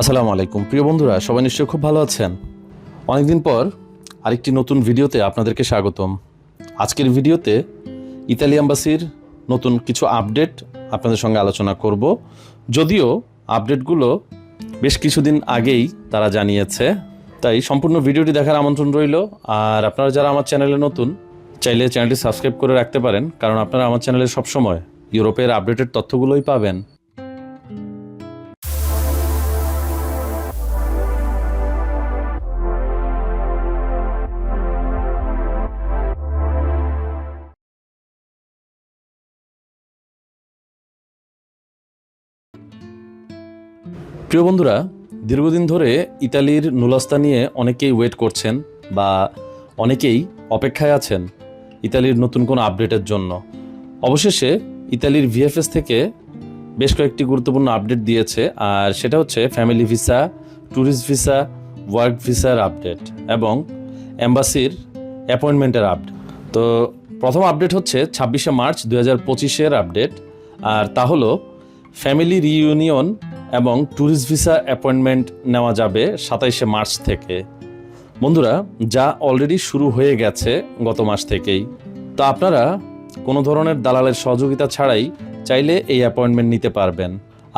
আসসালামু আলাইকুম। প্রিয় বন্ধুরা, সবাই নিশ্চয়ই খুব ভালো আছেন। অনেকদিন পর আরেকটি নতুন ভিডিওতে আপনাদেরকে স্বাগতম। আজকের ভিডিওতে ইতালি অ্যাম্বাসির নতুন কিছু আপডেট আপনাদের সঙ্গে আলোচনা করব। যদিও আপডেটগুলো বেশ কিছুদিন আগেই তারা জানিয়েছে। তাই সম্পূর্ণ ভিডিওটি দেখার আমন্ত্রণ রইল। আর আপনারা যারা আমার চ্যানেলে নতুন, চাইলে চ্যানেলটি সাবস্ক্রাইব করে রাখতে পারেন। কারণ আপনারা আমার চ্যানেলে সবসময় ইউরোপের আপডেটেড তথ্যগুলোই পাবেন। প্রিয় বন্ধুরা, দীর্ঘদিন ধরে ইতালির নুলাস্তা নিয়ে অনেকেই ওয়েট করছেন বা অনেকেই অপেক্ষায় আছেন ইতালির নতুন কোনো আপডেটের জন্য। অবশেষে ইতালির ভিএফএস থেকে বেশ কয়েকটি গুরুত্বপূর্ণ আপডেট দিয়েছে, আর সেটা হচ্ছে family visa tourist visa work ভিসার আপডেট এবং অ্যাম্বাসির অ্যাপয়েন্টমেন্টের আপডেট তো প্রথম আপডেট হচ্ছে ছাব্বিশে মার্চ দু হাজার আপডেট আর তা হলো ফ্যামিলি রিইউনিয়ন এবং ট্যুরিস্ট ভিসা অ্যাপয়েন্টমেন্ট নেওয়া যাবে সাতাইশে মার্চ থেকে। বন্ধুরা, যা অলরেডি শুরু হয়ে গেছে গত মাস থেকেই। তো আপনারা কোনো ধরনের দালালের সহযোগিতা ছাড়াই চাইলে এই অ্যাপয়েন্টমেন্ট নিতে পারবেন।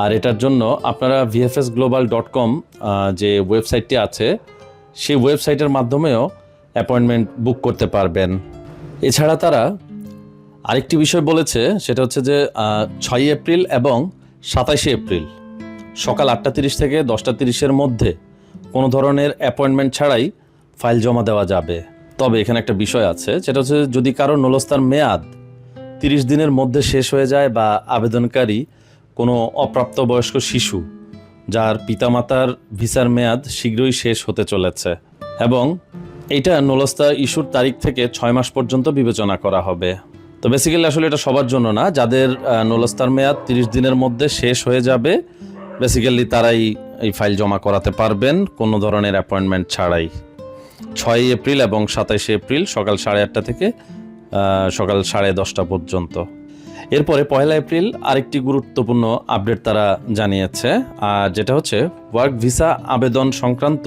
আর এটার জন্য আপনারা ভিএফএস গ্লোবাল ডট কম যে ওয়েবসাইটটি আছে, সেই ওয়েবসাইটের মাধ্যমেও অ্যাপয়েন্টমেন্ট বুক করতে পারবেন। এছাড়া তারা আরেকটি বিষয় বলেছে, সেটা হচ্ছে যে ছয়ই এপ্রিল এবং সাতাশে এপ্রিল। সকাল আটটা তিরিশ থেকে দশটা তিরিশের মধ্যে কোনো ধরনের অ্যাপয়েন্টমেন্ট ছাড়াই ফাইল জমা দেওয়া যাবে। তবে এখানে একটা বিষয় আছে, সেটা হচ্ছে যদি কারও নলস্তার মেয়াদ তিরিশ দিনের মধ্যে শেষ হয়ে যায় বা আবেদনকারী কোনো অপ্রাপ্তবয়স্ক শিশু যার পিতামাতার ভিসার মেয়াদ শীঘ্রই শেষ হতে চলেছে এবং এইটা নলস্তা ইস্যুর তারিখ থেকে ছয় মাস পর্যন্ত বিবেচনা করা হবে। তো বেসিক্যালি আসলে এটা সবার জন্য না, যাদের নলস্তার মেয়াদ তিরিশ দিনের মধ্যে শেষ হয়ে যাবে বেসিক্যালি তারাই এই ফাইল জমা করাতে পারবেন কোনো ধরনের অ্যাপয়েন্টমেন্ট ছাড়াই। ছয়ই এপ্রিল এবং সাতাইশে এপ্রিল সকাল সাড়ে আটটা থেকে সকাল সাড়ে দশটা পর্যন্ত। এরপরে পয়লা এপ্রিল আরেকটি গুরুত্বপূর্ণ আপডেট তারা জানিয়েছে, আর যেটা হচ্ছে ওয়ার্ক ভিসা আবেদন সংক্রান্ত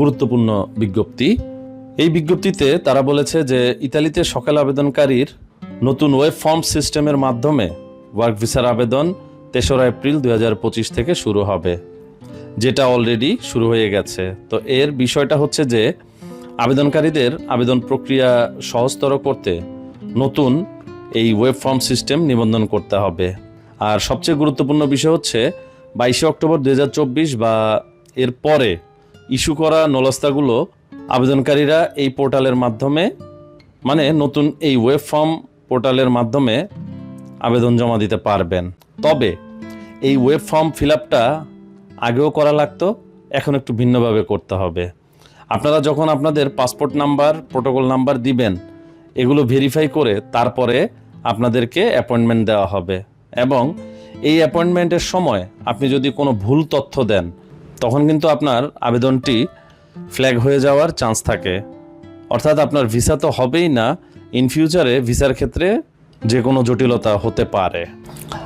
গুরুত্বপূর্ণ বিজ্ঞপ্তি। এই বিজ্ঞপ্তিতে তারা বলেছে যে ইতালিতে সকাল আবেদনকারীর নতুন ওয়েব ফর্ম সিস্টেমের মাধ্যমে ওয়ার্ক ভিসার আবেদন তেসরা এপ্রিল দু হাজার পঁচিশ থেকে শুরু হবে, যেটা অলরেডি শুরু হয়ে গেছে। তো এর বিষয়টা হচ্ছে যে, আবেদনকারীদের আবেদন প্রক্রিয়া সহজতর করতে নতুন এই ওয়েব ফর্ম সিস্টেম নিবন্ধন করতে হবে। আর সবচেয়ে গুরুত্বপূর্ণ বিষয় হচ্ছে, বাইশে অক্টোবর দু হাজার চব্বিশ বা এর পরে ইস্যু করা নলস্তাগুলো আবেদনকারীরা এই পোর্টালের মাধ্যমে মানে নতুন এই ওয়েব ফর্ম পোর্টালের মাধ্যমে আবেদন জমা দিতে পারবেন। তবে এই ওয়েব ফর্ম ফিল আপটা আগেও করা লাগতো, এখন একটু ভিন্নভাবে করতে হবে। আপনারা যখন আপনাদের পাসপোর্ট নাম্বার প্রোটোকল নাম্বার দিবেন, এগুলো ভেরিফাই করে তারপরে আপনাদেরকে অ্যাপয়েন্টমেন্ট দেওয়া হবে। এবং এই অ্যাপয়েন্টমেন্টের সময় আপনি যদি কোনো ভুল তথ্য দেন, তখন কিন্তু আপনার আবেদনটি ফ্ল্যাগ হয়ে যাওয়ার চান্স থাকে। অর্থাৎ আপনার ভিসা তো হবেই না ইন ফিউচারে ভিসার ক্ষেত্রে যে কোনো জটিলতা হতে পারে।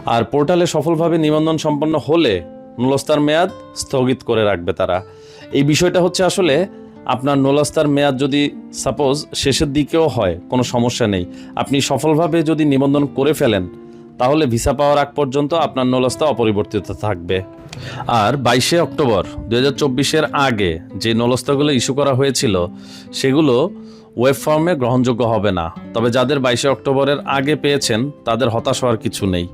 আর পোর্টালে সফলভাবে নিবন্ধন সম্পন্ন হলে নুলস্তার মেয়াদ স্থগিত করে রাখবে তারা। এই বিষয়টা হচ্ছে আসলে আপনার নোলস্তার মেয়াদ যদি সাপোজ শেষের দিকেও হয়, কোনো সমস্যা নেই। আপনি সফলভাবে যদি নিবন্ধন করে ফেলেন, তাহলে ভিসা পাওয়ার আগ পর্যন্ত আপনার নলস্তা অপরিবর্তিত থাকবে। আর বাইশে অক্টোবর দু হাজার আগে যে নলস্তাগুলো ইস্যু করা হয়েছিল, সেগুলো ওয়েব ফর্মে গ্রহণযোগ্য হবে না। তবে যাদের বাইশে অক্টোবরের আগে পেয়েছেন, তাদের হতাশ হওয়ার কিছু নেই।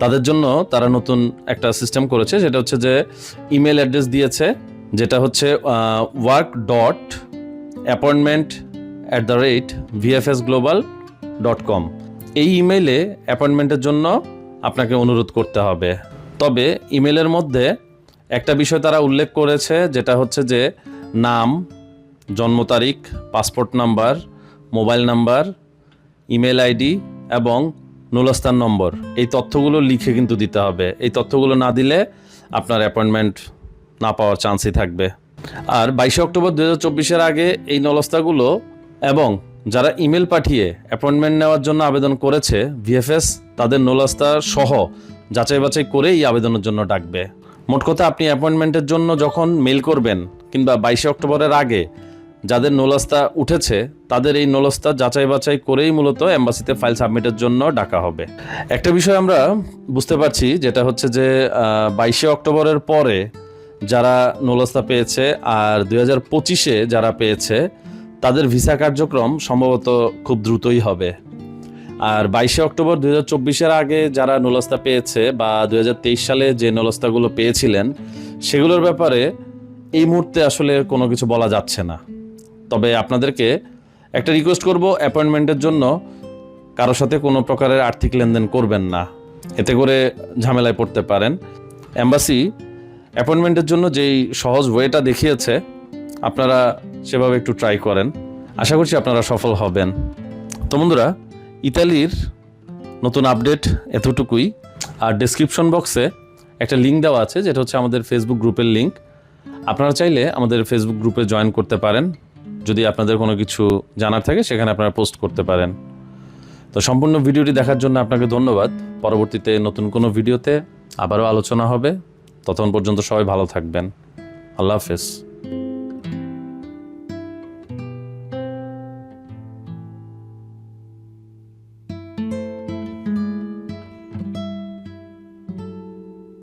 তাদের জন্য তারা নতুন একটা সিস্টেম করেছে, যেটা হচ্ছে যে ইমেল অ্যাড্রেস দিয়েছে, যেটা হচ্ছে work dot appointment at the rate VFS global dot com এই ইমেইলে অ্যাপয়েন্টমেন্টের জন্য আপনাকে অনুরোধ করতে হবে। তবে ইমেলের মধ্যে একটা বিষয় তারা উল্লেখ করেছে, যেটা হচ্ছে যে নাম জন্ম তারিখ, passport number, mobile number, email ID এবং নুলস্থান নম্বর। এই তথ্যগুলো লিখে কিন্তু দিতে হবে। এই তথ্যগুলো না দিলে আপনার অ্যাপয়েন্টমেন্ট না পাওয়ার চান্সই থাকবে। আর বাইশে অক্টোবর দু হাজার আগে এই নলস্তাগুলো এবং যারা ইমেল পাঠিয়ে অ্যাপয়েন্টমেন্ট নেওয়ার জন্য আবেদন করেছে, ভিএফএস তাদের নলস্তা সহ যাচাই বাছাই করেই আবেদনের জন্য ডাকবে। মোট কথা আপনি অ্যাপয়েন্টমেন্টের জন্য যখন মেল করবেন কিংবা বাইশে অক্টোবরের আগে যাদের নোলাস্তা উঠেছে, তাদের এই নোলস্তা যাচাই বাছাই করেই মূলত অ্যাম্বাসিতে ফাইল সাবমিটের জন্য ডাকা হবে। একটা বিষয় আমরা বুঝতে পারছি, যেটা হচ্ছে যে বাইশে অক্টোবরের পরে যারা নোলাস্তা পেয়েছে আর দুই হাজার পঁচিশে যারা পেয়েছে, তাদের ভিসা কার্যক্রম সম্ভবত খুব দ্রুতই হবে। আর বাইশে অক্টোবর দুই হাজার আগে যারা নোলস্তা পেয়েছে বা দুই হাজার তেইশ সালে যে নোলস্তাগুলো পেয়েছিলেন, সেগুলোর ব্যাপারে এই মুহূর্তে আসলে কোনো কিছু বলা যাচ্ছে না। তবে আপনাদেরকে একটা রিকোয়েস্ট করব অ্যাপয়েন্টমেন্টের জন্য। কারোর সাথে কোনো প্রকারের আর্থিক লেনদেন করবেন না। এতে করে ঝামেলায় পড়তে পারেন। অ্যাম্বাসি অ্যাপয়েন্টমেন্টের জন্য যেই সহজ ওয়েটা দেখিয়েছে, আপনারা সেভাবে একটু ট্রাই করেন। আশা করছি আপনারা সফল হবেন। তো বন্ধুরা, ইতালির নতুন আপডেট এতটুকুই। আর ডেসক্রিপশন বক্সে একটা লিঙ্ক দেওয়া আছে, যেটা হচ্ছে আমাদের ফেসবুক গ্রুপের লিঙ্ক আপনারা চাইলে আমাদের ফেসবুক গ্রুপে জয়েন করতে পারেন। যদি আপনাদের কোনো কিছু জানার থাকে, সেখানে আপনারা পোস্ট করতে পারেন। তো সম্পূর্ণ ভিডিওটি দেখার জন্য আপনাকে ধন্যবাদ। পরবর্তীতে নতুন কোনো ভিডিওতে আবারও আলোচনা হবে। ততক্ষণ পর্যন্ত সবাই ভালো থাকবেন। আল্লাহ হাফেজ।